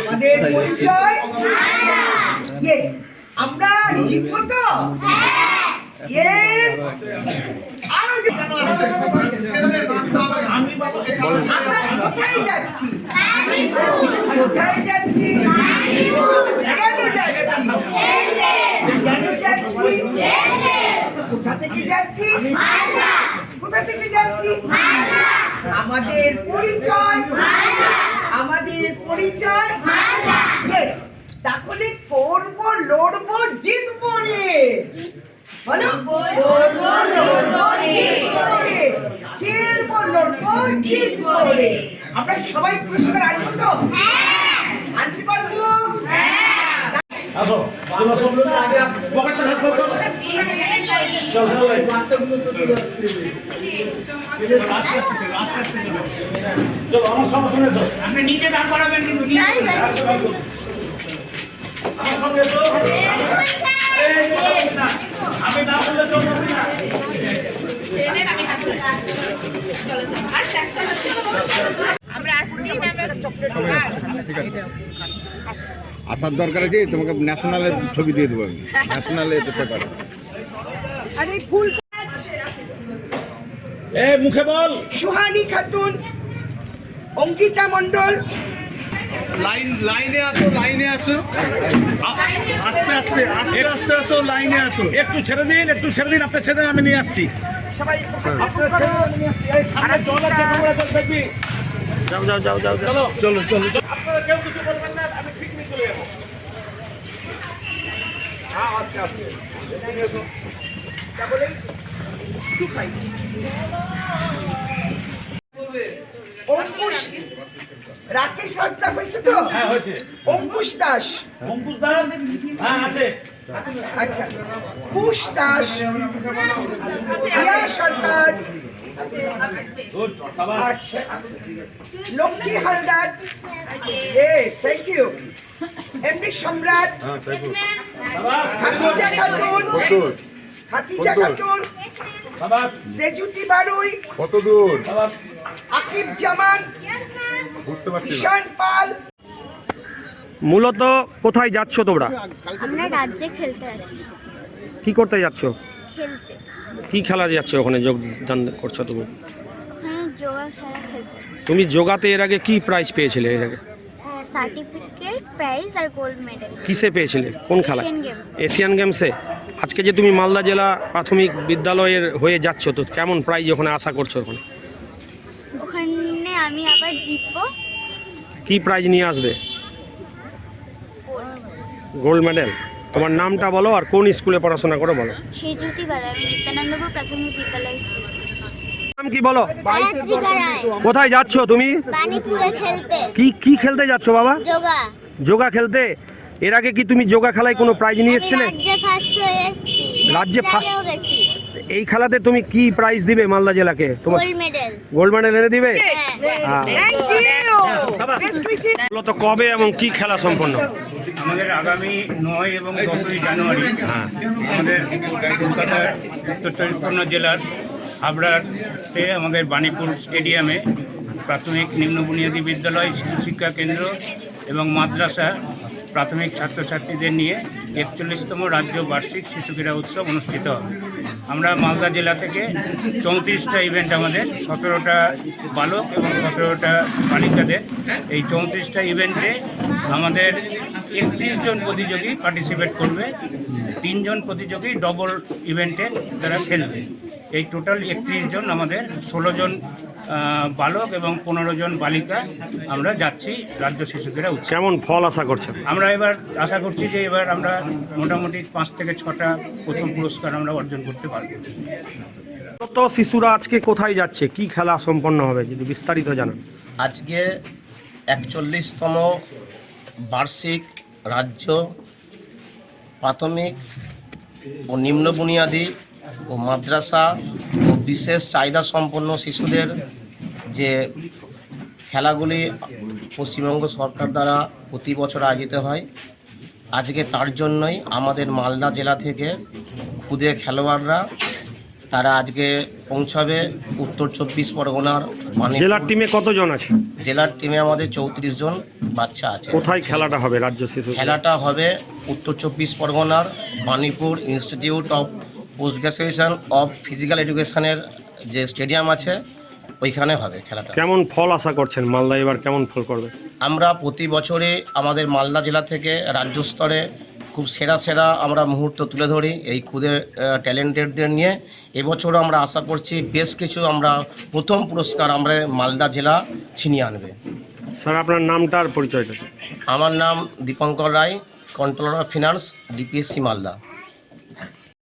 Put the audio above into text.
আমাদের পরিচয় ইয়েস আমরা জিতবো তো? ইয়েস আরও কোথায় যাচ্ছি? কোথায় যাচ্ছি? কেন কোথা থেকে যাচ্ছি? কোথা থেকে যাচ্ছি? আমাদের পরিচয়। আমাদের পরিচয় ইয়েস তাহলে করব লড়বো জিতবো রে বলো রে রে আমরা সবাই আনব তো আনতে পারব আসো আসো পকেটটা হাত করো চল চলো আমার সঙ্গে সঙ্গে এসো আপনি নিচে দাঁড় করাবেন কিন্তু আমার সঙ্গে এসো আমি না বললে চলবে না আমরা আসছি না আমরা আসার দরকার আছে তোমাকে ন্যাশনালের ছবি দিয়ে দেবো আমি। ন্যাশনালে এতে পেপারে আরে ফুল এ মুখে বল। সুহানি খাতুন অঙ্কিতা মণ্ডল। লাইন লাইনে আসো লাইনে আসো। আস্তে আস্তে আস্তে আস্তে আসো লাইনে আসো। একটু ছেড়ে দিন একটু ছেড়ে দিন আপনার ছেড়ে আমি নিয়ে আসছি। সবাই জল আছে দেখবি। যাও যাও যাও যাও চলো। চলো চলো। আপনারা কেউ কিছু বলবেন না আমি ঠিক নিয়ে চলে যাব। হ্যাঁ আজকে আজকে এদিকে এসো। অঙ্কুশ রাকেশ হাসদা হয়েছে তো? হ্যাঁ হয়েছে। অঙ্কুশ দাস। অঙ্কুশ দাস? হ্যাঁ আছে। আচ্ছা কুশ দাস রিয়া সরকার। আচ্ছা Lakshmi Haldar. Yes thank you MD Samrat. Khatun কত হাতিজা খাতুন সাবাস। সেজুতি বারুই। কত দূর? আকিব জামান। ঈশান পাল। মূলত কোথায় যাচ্ছ তোমরা? আমরা রাজ্যে খেলতে যাচ্ছি। কি করতে যাচ্ছ? খেলতে। কি খেলা যাচ্ছ ওখানে? যোগদান করছ তুমি? ওখানে যোগা খেলা খেলতে তুমি যোগাতে এর আগে কি প্রাইজ পেয়েছিলে এর আগে? সার্টিফিকেট প্রাইজ আর গোল্ড মেডেল কিসে পেয়েছিলে? কোন খেলা এশিয়ান গেমস এশিয়ান গেমসে আজকে যে তুমি মালদা জেলা প্রাথমিক বিদ্যালয়ের হয়ে যাচ্ছ তো কেমন প্রাইজ ওখানে আশা করছ ওখানে ওখানে আমি আবার জিতবো। কি প্রাইজ নিয়ে আসবে? Gold medal. তোমার নামটা বলো আর কোন স্কুলে পড়াশোনা করো বলো। সেই বাড়া আমি নিত্যানন্দপুর প্রাথমিক বিদ্যালয় স্কুল নাম কি বলো? কোথায় যাচ্ছ তুমি? কি কি খেলতে যাচ্ছ বাবা? যোগা। যোগা খেলতে? এর আগে কি তুমি যোগা খেলায় কোনো প্রাইজ নিয়ে এসেছিলে? রাজ্যে হয়ে এই খেলাতে তুমি কি প্রাইজ দিবে মালদা জেলাকে? তোমার গোল্ড মেডেল। এনে দিবে? হ্যাঁ। মূলত কবে এবং কি খেলা সম্পন্ন? আমাদের আগামী নয় এবং দশই জানুয়ারি হ্যাঁ। আমাদের কলকাতার উত্তর চব্বিশ পরগনা জেলার হাবড়াতে আমাদের বাণীপুর স্টেডিয়ামে প্রাথমিক নিম্ন বুনিয়াদী বিদ্যালয়, শিশু শিক্ষা কেন্দ্র এবং মাদ্রাসা প্রাথমিক ছাত্রছাত্রীদের নিয়ে একচল্লিশতম রাজ্য বার্ষিক শিশু ক্রীড়া উৎসব অনুষ্ঠিত হবে। আমরা মালদা জেলা থেকে চৌত্রিশটা ইভেন্ট আমাদের, সতেরোটা বালক এবং সতেরোটা বালিকাদের। এই চৌত্রিশটা ইভেন্টে আমাদের একত্রিশ জন প্রতিযোগী পার্টিসিপেট করবে। তিনজন প্রতিযোগী ডবল ইভেন্টে তারা খেলবে। এই টোটাল একত্রিশ জন আমাদের ষোলো জন বালক এবং পনেরো জন বালিকা আমরা যাচ্ছি রাজ্য শিশুকেরা উৎসব। কেমন ফল আশা করছ আমরা এবার আশা করছি যে এবার আমরা মোটামুটি পাঁচ থেকে ছটা প্রথম পুরস্কার আমরা অর্জন করতে পারব। কত শিশুরা আজকে কোথায় যাচ্ছে? কি খেলা সম্পন্ন হবে? যদি বিস্তারিত জানান। আজকে একচল্লিশতম বার্ষিক রাজ্য প্রাথমিক ও নিম্ন বুনিয়াদী ও মাদ্রাসা ও বিশেষ চাহিদা সম্পন্ন শিশুদের যে খেলাগুলি পশ্চিমবঙ্গ সরকার দ্বারা প্রতি বছর আয়োজিত হয় আজকে তার জন্যই আমাদের মালদা জেলা থেকে খুদে খেলোয়াড়রা তারা আজকে পৌঁছাবে উত্তর চব্বিশ পরগনার মানিকপুর- জেলার টিমে কতজন আছে? জেলার টিমে আমাদের চৌত্রিশ জন বাচ্চা আছে। কোথায় খেলাটা হবে রাজ্য শিশু? খেলাটা হবে উত্তর চব্বিশ পরগনার Banipur institute of post graduation of physical এডুকেশনের যে স্টেডিয়াম আছে ওইখানে হবে খেলাটা। কেমন ফল আশা করছেন? মালদা এবার কেমন ফল করবে? আমরা প্রতি বছরে আমাদের মালদা জেলা থেকে রাজ্য স্তরে খুব সেরা সেরা আমরা মুহূর্ত তুলে ধরি এই খুদে ট্যালেন্টেডদের নিয়ে। এবছরও আমরা আশা করছি বেশ কিছু আমরা প্রথম পুরস্কার আমরা মালদা জেলা ছিনিয়ে আনবে। স্যার আপনার নামটা আর পরিচয়টা? আমার নাম Dipankar Roy controller of finance DPSC Malda.